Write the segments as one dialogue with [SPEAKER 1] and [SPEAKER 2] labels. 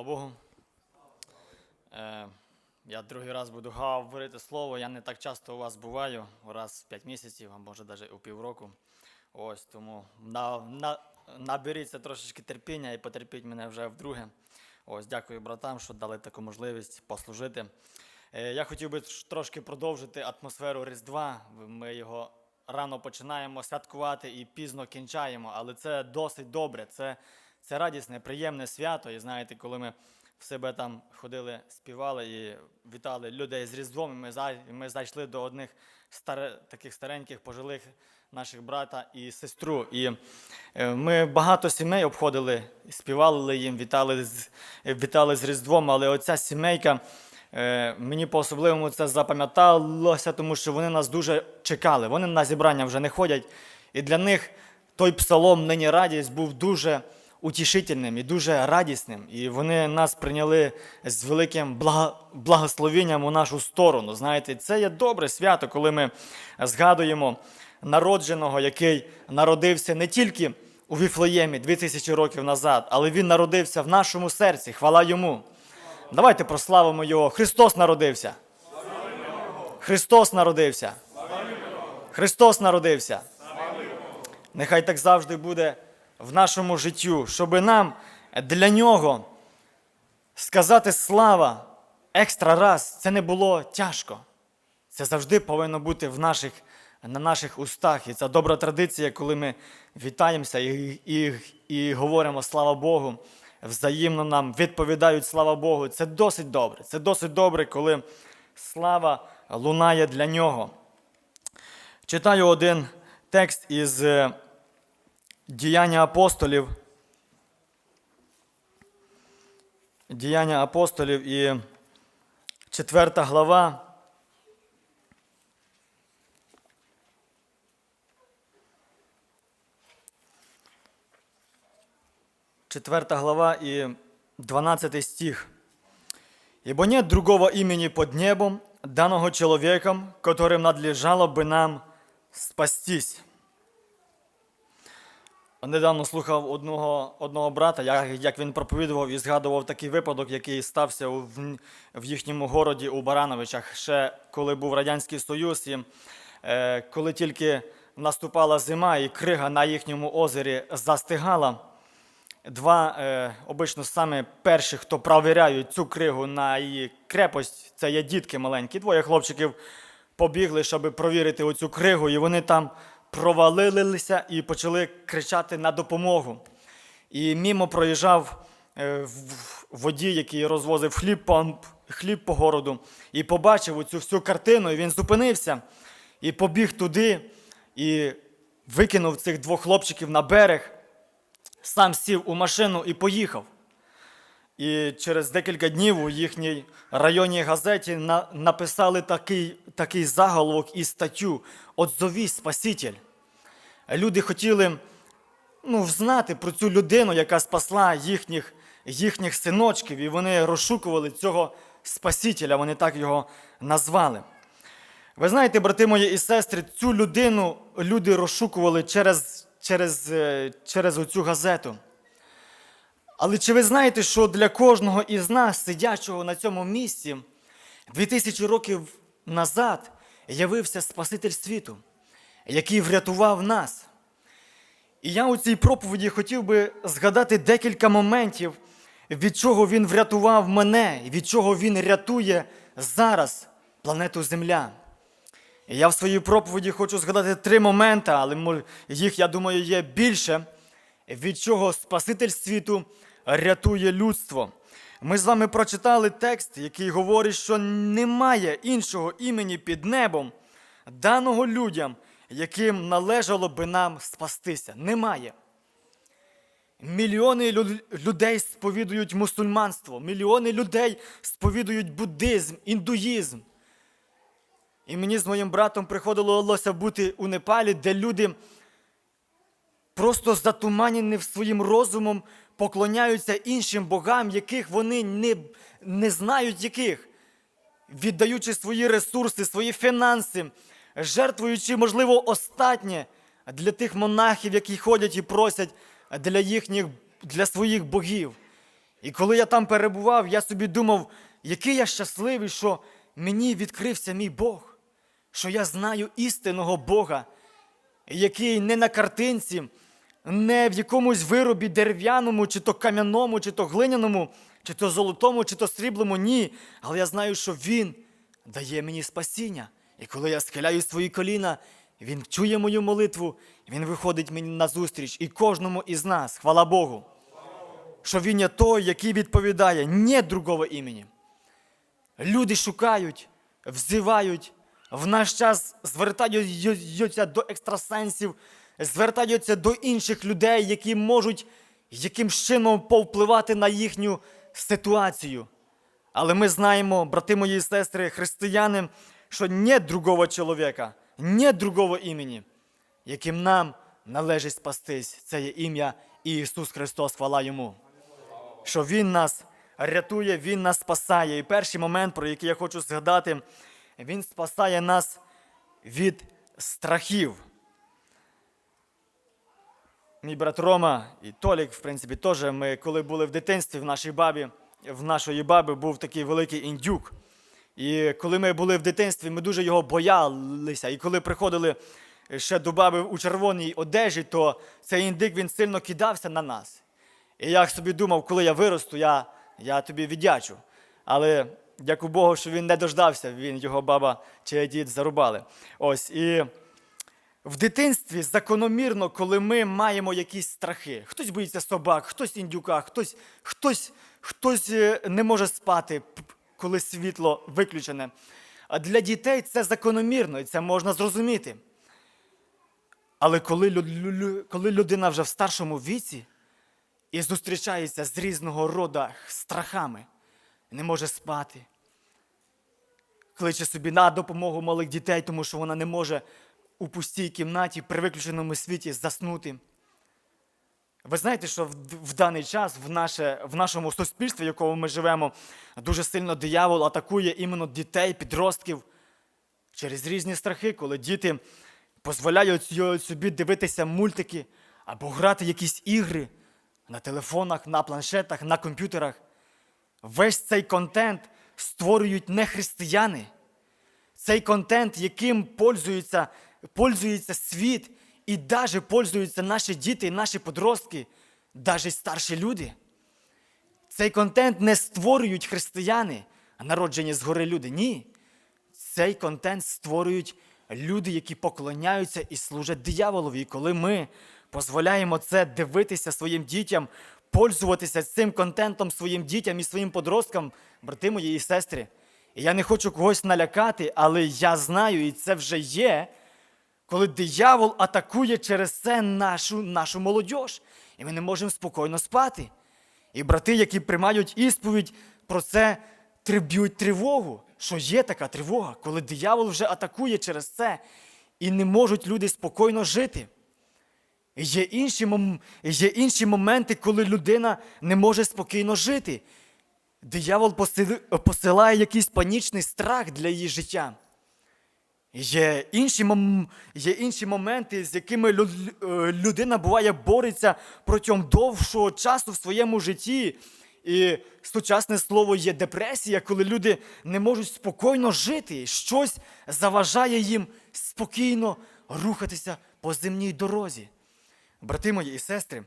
[SPEAKER 1] Слава Богу. Е, я другий раз буду говорити слово. Я не так часто у вас буваю, раз в 5 місяців, а може навіть у півроку. Ось тому на, на, наберіться трошечки терпіння і потерпіть мене вже вдруге. Ось, дякую братам, що дали таку можливість послужити. Е, я хотів би трошки продовжити атмосферу Різдва. Ми його рано починаємо святкувати і пізно кінчаємо, але це досить добре. Це, це радісне, приємне свято. І знаєте, коли ми в себе там ходили, співали і вітали людей з Різдвом, ми, ми зайшли до одних старе, таких стареньких, пожилих наших брата і сестру. І е, ми багато сімей обходили, співали їм, вітали вітали з Різдвом, але оця сімейка. Е, Мені по-особливому це запам'яталося, тому що вони нас дуже чекали. Вони на зібрання вже не ходять. І для них той псалом нині радість був дуже утішительним і дуже радісним. І вони нас прийняли з великим благо- благословенням у нашу сторону. Знаєте, це є добре свято, коли ми згадуємо народженого, який народився не тільки у Віфлеємі 2000 років назад, але він народився в нашому серці. Хвала йому. Давайте прославимо його. Христос народився. Христос народився. Христос народився. Нехай так завжди буде в нашому життю, щоб нам для нього сказати слава екстра раз, це не було тяжко. Це завжди повинно бути в наших, на наших устах. І це добра традиція, коли ми вітаємося і, і, і говоримо слава Богу. Взаємно нам відповідають слава Богу. Це досить добре. Це досить добре, коли слава лунає для нього. Читаю один текст із е, Діяння апостолів. Діяння апостолів і четверта глава. Четверта глава и 12 стих. «Ибо нет другого имени под небом, данного человеком, которым надлежало бы нам спастись». Недавно слухав одного, одного брата, як, як він проповідував і згадував такий випадок, який стався в, в їхньому городі у Барановичах, ще коли був Радянський Союз, і е, коли тільки наступала зима і крига на їхньому озері застигала. Два е, обично саме перші, хто провіряють цю кригу на її крепость, це є дітки маленькі. Двоє хлопчиків побігли, щоб провірити оцю кригу, і вони там провалилися і почали кричати на допомогу. І мімо проїжджав е, водій, який розвозив хліб по, хліб по городу, і побачив оцю всю картину, і він зупинився і побіг туди, і викинув цих двох хлопчиків на берег сам сів у машину і поїхав. І через декілька днів у їхній районній газеті на, написали такий, такий заголовок і статтю «Отзовись, Спаситель». Люди хотіли ну, знати про цю людину, яка спасла їхніх, їхніх синочків, і вони розшукували цього Спасителя, вони так його назвали. Ви знаєте, брати мої і сестри, цю людину люди розшукували через, через, е, через оцю газету. Але чи ви знаєте, що для кожного із нас, сидячого на цьому місці, 2000 років назад явився Спаситель світу, який врятував нас? І я у цій проповіді хотів би згадати декілька моментів, від чого він врятував мене, від чого він рятує зараз планету Земля. Я в своїй проповіді хочу згадати три моменти, але їх, я думаю, є більше, від чого Спаситель світу рятує людство. Ми з вами прочитали текст, який говорить, що немає іншого імені під небом, даного людям, яким належало би нам спастися. Немає. Мільйони людей сповідують мусульманство, мільйони людей сповідують буддизм, індуїзм. І мені з моїм братом приходилося бути у Непалі, де люди просто затуманені своїм розумом поклоняються іншим богам, яких вони не, не знають яких, віддаючи свої ресурси, свої фінанси, жертвуючи, можливо, останнє для тих монахів, які ходять і просять для їхніх, для своїх богів. І коли я там перебував, я собі думав, який я щасливий, що мені відкрився мій Бог, що я знаю істинного Бога, який не на картинці, не в якомусь виробі дерев'яному, чи то кам'яному, чи то глиняному, чи то золотому, чи то сріблому, ні. Але я знаю, що Він дає мені спасіння. І коли я схиляю свої коліна, Він чує мою молитву, Він виходить мені назустріч і кожному із нас, хвала Богу, що Він є той, який відповідає, не другого імені. Люди шукають, взивають, в наш час звертаються до екстрасенсів, звертаються до інших людей, які можуть якимсь чином повпливати на їхню ситуацію. Але ми знаємо, брати мої сестри, християни, що нет другого чоловіка, нет другого імені, яким нам належить спастись. Це є ім'я Ісус Христос, хвала Йому що Він нас рятує, Він нас спасає. І перший момент, про який я хочу згадати, Він спасає нас від страхів. Мій брат Рома і Толік, в принципі, теж ми, коли були в дитинстві в нашій бабі, в нашої баби був такий великий індюк. І коли ми були в дитинстві, ми дуже його боялися. І коли приходили ще до баби у червоній одежі, то цей індик він сильно кидався на нас. І я собі думав, коли я виросту, я, я тобі віддячу. Але дякую Богу, що він не дождався, він, його баба чи дід зарубали. Ось і в дитинстві закономірно, коли ми маємо якісь страхи. Хтось боїться собак, хтось індюка, хтось, хтось, хтось е, не може спати, коли світло виключене. А для дітей це закономірно, і це можна зрозуміти. Але коли, коли людина вже в старшому віці і зустрічається з різного роду страхами, не може спати, кличе собі на допомогу малих дітей, тому що вона не може у пустій кімнаті при виключеному світі заснути. Ви знаєте, що в, в даний час в, наше, в нашому суспільстві, в якому ми живемо, дуже сильно диявол атакує іменно дітей, підростків через різні страхи, коли діти дозволяють собі дивитися мультики або грати якісь ігри на телефонах, на планшетах, на комп'ютерах. Весь цей контент створюють не християни. Цей контент, яким пользується, пользується світ, і навіть пользуються наші діти, наші подростки, навіть старші люди. Цей контент не створюють християни, народжені згори люди. Ні. Цей контент створюють люди, які поклоняються і служать дияволові. І коли ми дозволяємо це дивитися своїм дітям, пользуватися цим контентом своїм дітям і своїм подросткам, брати мої і сестри. І я не хочу когось налякати, але я знаю, і це вже є, коли диявол атакує через це нашу, нашу молодь, і ми не можемо спокійно спати. І брати, які приймають ісповідь, про це три- б'ють тривогу, що є така тривога, коли диявол вже атакує через це, і не можуть люди спокійно жити. Є інші, є інші моменти, коли людина не може спокійно жити. Диявол посилає якийсь панічний страх для її життя. Є інші, є інші моменти, з якими е, людина буває бореться протягом довшого часу в своєму житті. І сучасне слово є депресія, коли люди не можуть спокійно жити. Щось заважає їм спокійно рухатися по земній дорозі. Брати мої і сестри,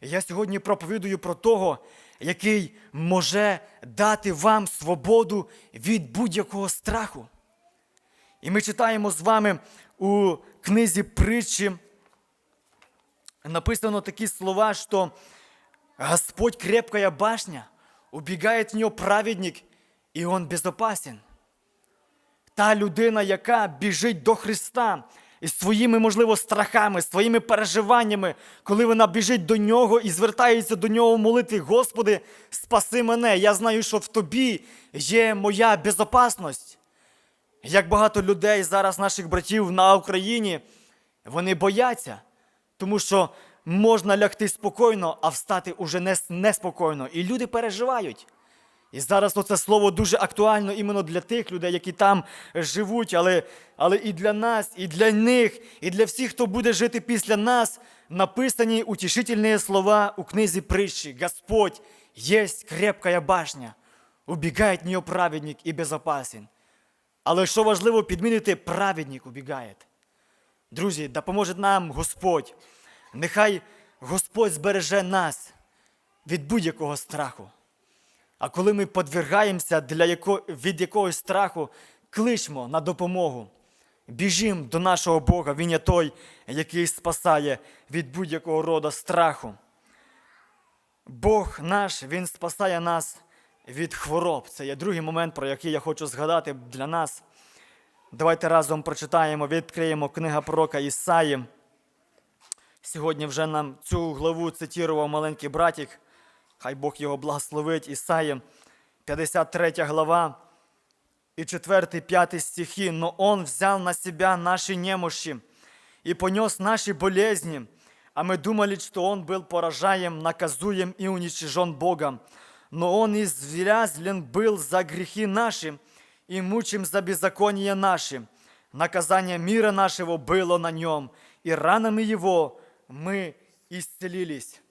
[SPEAKER 1] я сьогодні проповідую про того, який може дати вам свободу від будь-якого страху. І ми читаємо з вами у книзі притчі. Написано такі слова, що Господь крепкая башня, убігає в нього праведник, і він безопасен. Та людина, яка біжить до Христа із своїми, можливо, страхами, своїми переживаннями, коли вона біжить до нього і звертається до нього в молитві, Господи, спаси мене. Я знаю, що в тобі є моя безопасність. Як багато людей зараз, наших братів на Україні, вони бояться, тому що можна лягти спокійно, а встати уже неспокійно. І люди переживають. І зараз оце слово дуже актуально іменно для тих людей, які там живуть, але, але і для нас, і для них, і для всіх, хто буде жити після нас, написані утішительні слова у книзі притчі. Господь Есть крепкая башня, убігає нее праведник і безопасен. Але що важливо підмінити, праведник убігає. Друзі, допоможе нам Господь. Нехай Господь збереже нас від будь-якого страху. А коли ми подвергаємося для яко... від якогось страху, кличмо на допомогу. Біжім до нашого Бога, Він є той, який спасає від будь-якого роду страху. Бог наш, Він спасає нас від хвороб. Це є другий момент, про який я хочу згадати для нас. Давайте разом прочитаємо, відкриємо книга пророка Ісаї. Сьогодні вже нам цю главу цитував маленький братік. Хай Бог його благословить. Ісаї, 53 глава и 4-5 стихи. «Но Он взял на себя наши немощи и понес наши болезни, а мы думали, что Он был поражаем, наказуем и уничтожен Богом Но Он извязлен был за грехи наши и мучим за беззаконие наши. Наказание мира нашего было на Нем, и ранами Его мы исцелились».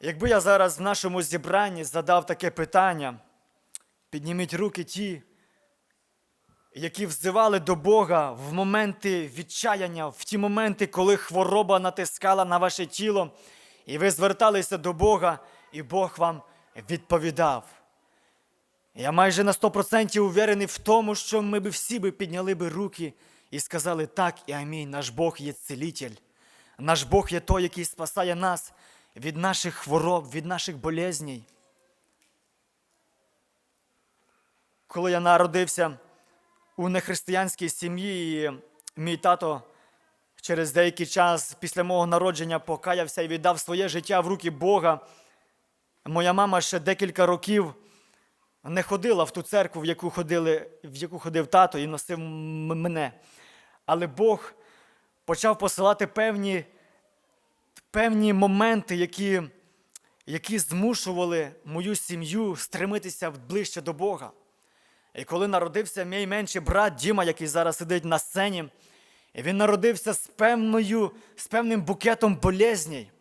[SPEAKER 1] Якби я зараз в нашому зібранні задав таке питання, підніміть руки ті, які взивали до Бога в моменти відчаяння, в ті моменти, коли хвороба натискала на ваше тіло, і ви зверталися до Бога, і Бог вам відповідав. Я майже на 100% уверений в тому, що ми б всі би підняли би руки і сказали так і амінь. Наш Бог є цілитель. Наш Бог є той, який спасає нас від наших хвороб, від наших болезней. Коли я народився у нехристиянській сім'ї, і мій тато через деякий час після мого народження покаявся і віддав своє життя в руки Бога, моя мама ще декілька років не ходила в ту церкву, в яку, ходили, в яку ходив тато і носив мене. Але Бог почав посилати певні, певні моменти, які, які змушували мою сім'ю стремитися ближче до Бога. І коли народився мій менший брат Діма, який зараз сидить на сцені, він народився з, певною, з певним букетом болезней.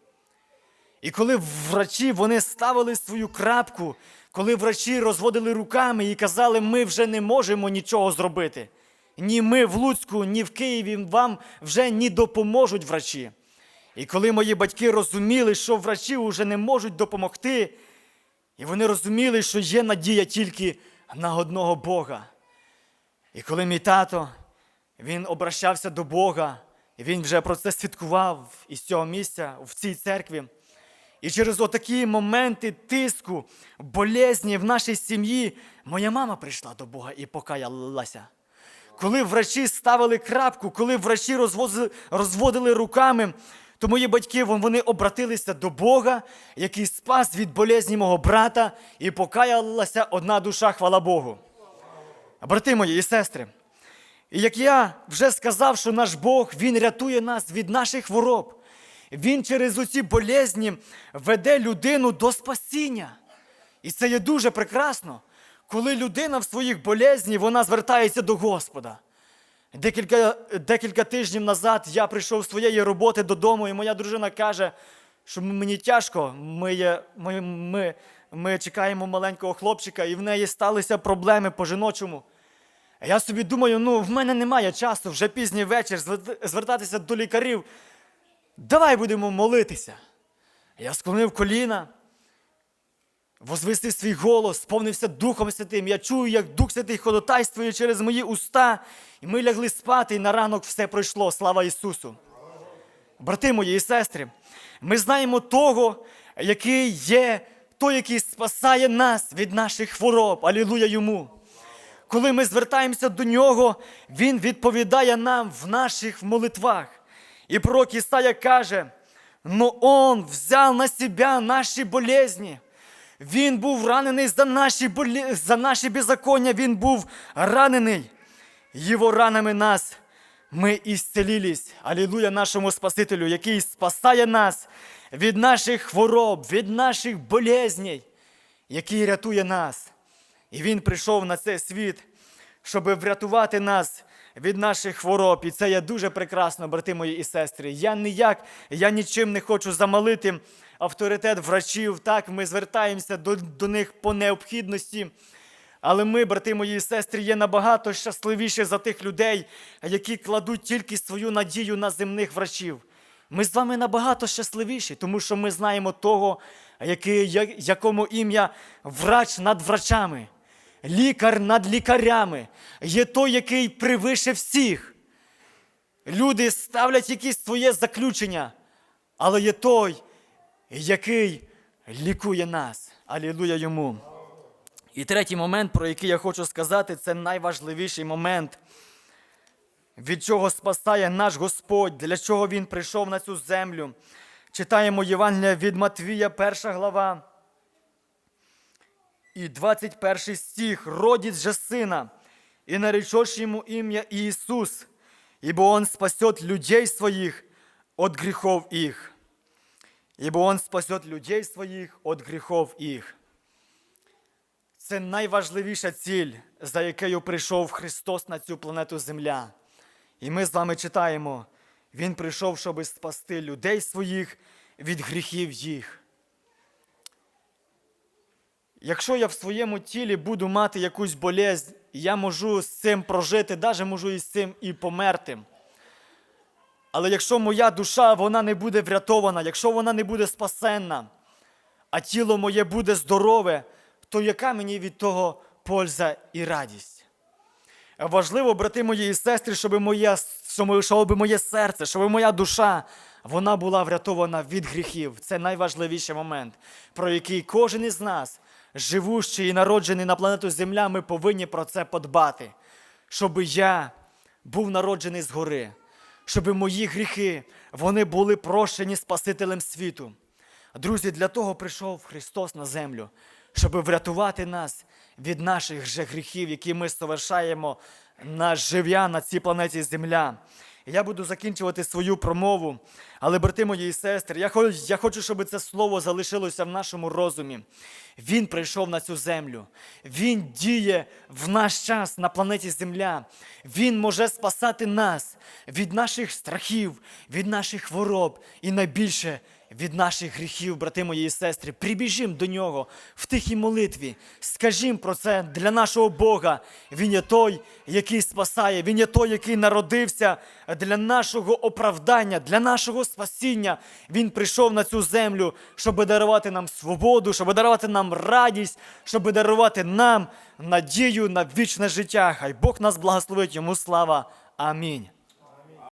[SPEAKER 1] І коли врачі вони ставили свою крапку, коли врачі розводили руками і казали, ми вже не можемо нічого зробити. Ні ми в Луцьку, ні в Києві вам вже не допоможуть врачі. І коли мої батьки розуміли, що врачі вже не можуть допомогти, і вони розуміли, що є надія тільки на одного Бога. І коли мій тато він обращався до Бога, і він вже про це свідкував із цього місця в цій церкві. І через отакі моменти тиску, болезні в нашій сім'ї, моя мама прийшла до Бога і покаялася. Коли врачі ставили крапку, коли врачі розводили руками, то мої батьки вони обратилися до Бога, який спас від болезні мого брата, і покаялася одна душа, хвала Богу. Брати мої і сестри, і як я вже сказав, що наш Бог Він рятує нас від наших хвороб. Він через оці болезні веде людину до спасіння. І це є дуже прекрасно, коли людина в своїх болезні вона звертається до Господа. Декілька, декілька тижнів назад я прийшов з своєї роботи додому, і моя дружина каже, що мені тяжко, ми, є, ми, ми, ми чекаємо маленького хлопчика, і в неї сталися проблеми по-жіночому. Я собі думаю, ну в мене немає часу вже пізній вечір звертатися до лікарів. Давай будемо молитися. Я склонив коліна, возвисив свій голос, сповнився Духом Святим. Я чую, як Дух Святий ходотайствує через мої уста, і ми лягли спати, і на ранок все пройшло. Слава Ісусу! Брати мої і сестри, ми знаємо того, який є той, який спасає нас від наших хвороб. Алілуя йому! Коли ми звертаємося до нього, Він відповідає нам в наших молитвах. І пророк Ісая каже: но Он взяв на себя наші болезні. Він був ранений за наші, болі... за наші беззаконня, Він був ранений. Його ранами нас ми ісцелились. Алілуя нашому Спасителю, який спасає нас від наших хвороб, від наших болезней, який рятує нас. І Він прийшов на цей світ, щоб врятувати нас від наших хвороб. І це є дуже прекрасно, брати мої і сестри. Я ніяк, я нічим не хочу замалити авторитет врачів. Так, ми звертаємося до, до них по необхідності. Але ми, брати мої і сестри, є набагато щасливіші за тих людей, які кладуть тільки свою надію на земних врачів. Ми з вами набагато щасливіші, тому що ми знаємо того, який, якому ім'я врач над врачами, лікар над лікарями, є той, який превише всіх. Люди ставлять якісь своє заключення, але є той, який лікує нас. Алілуя йому. І третій момент, про який я хочу сказати, це найважливіший момент, від чого спасає наш Господь, для чого Він прийшов на цю землю. Читаємо Євангелія від Матвія, перша глава. І 21 стих. Родить же сина, и наречешь ему имя Иисус, ибо он спасет людей своих от грехов их. Ибо он спасет людей своих от грехов их. Це найважливіша ціль, за якою прийшов Христос на цю планету Земля. І ми з вами читаємо: Він прийшов, щоб спасти людей своїх від гріхів їх. Якщо я в своєму тілі буду мати якусь болезнь, я можу з цим прожити, навіть можу із цим і померти. Але якщо моя душа вона не буде врятована, якщо вона не буде спасенна, а тіло моє буде здорове, то яка мені від того польза і радість? Важливо, брати мої і сестри, щоб моє, щоб, моє серце, щоб моя душа вона була врятована від гріхів. Це найважливіший момент, про який кожен із нас, живущий і народжений на планету Земля, ми повинні про це подбати. Щоб я був народжений згори, щоб мої гріхи вони були прощені Спасителем світу. Друзі, для того прийшов Христос на землю, щоб врятувати нас від наших же гріхів, які ми совершаємо на жив'я на цій планеті Земля. Я буду закінчувати свою промову, але, брати мої і сестри, я хочу, я хочу, щоб це слово залишилося в нашому розумі. Він прийшов на цю землю. Він діє в наш час на планеті Земля. Він може спасати нас від наших страхів, від наших хвороб і найбільше від наших гріхів, брати мої і сестри. Прибіжимо до нього в тихій молитві. Скажімо про це для нашого Бога. Він є той, який спасає, Він є той, який народився для нашого оправдання, для нашого спасіння. Він прийшов на цю землю, щоб дарувати нам свободу, щоб дарувати нам радість, щоб дарувати нам надію на вічне життя. Хай Бог нас благословить йому слава. Амінь.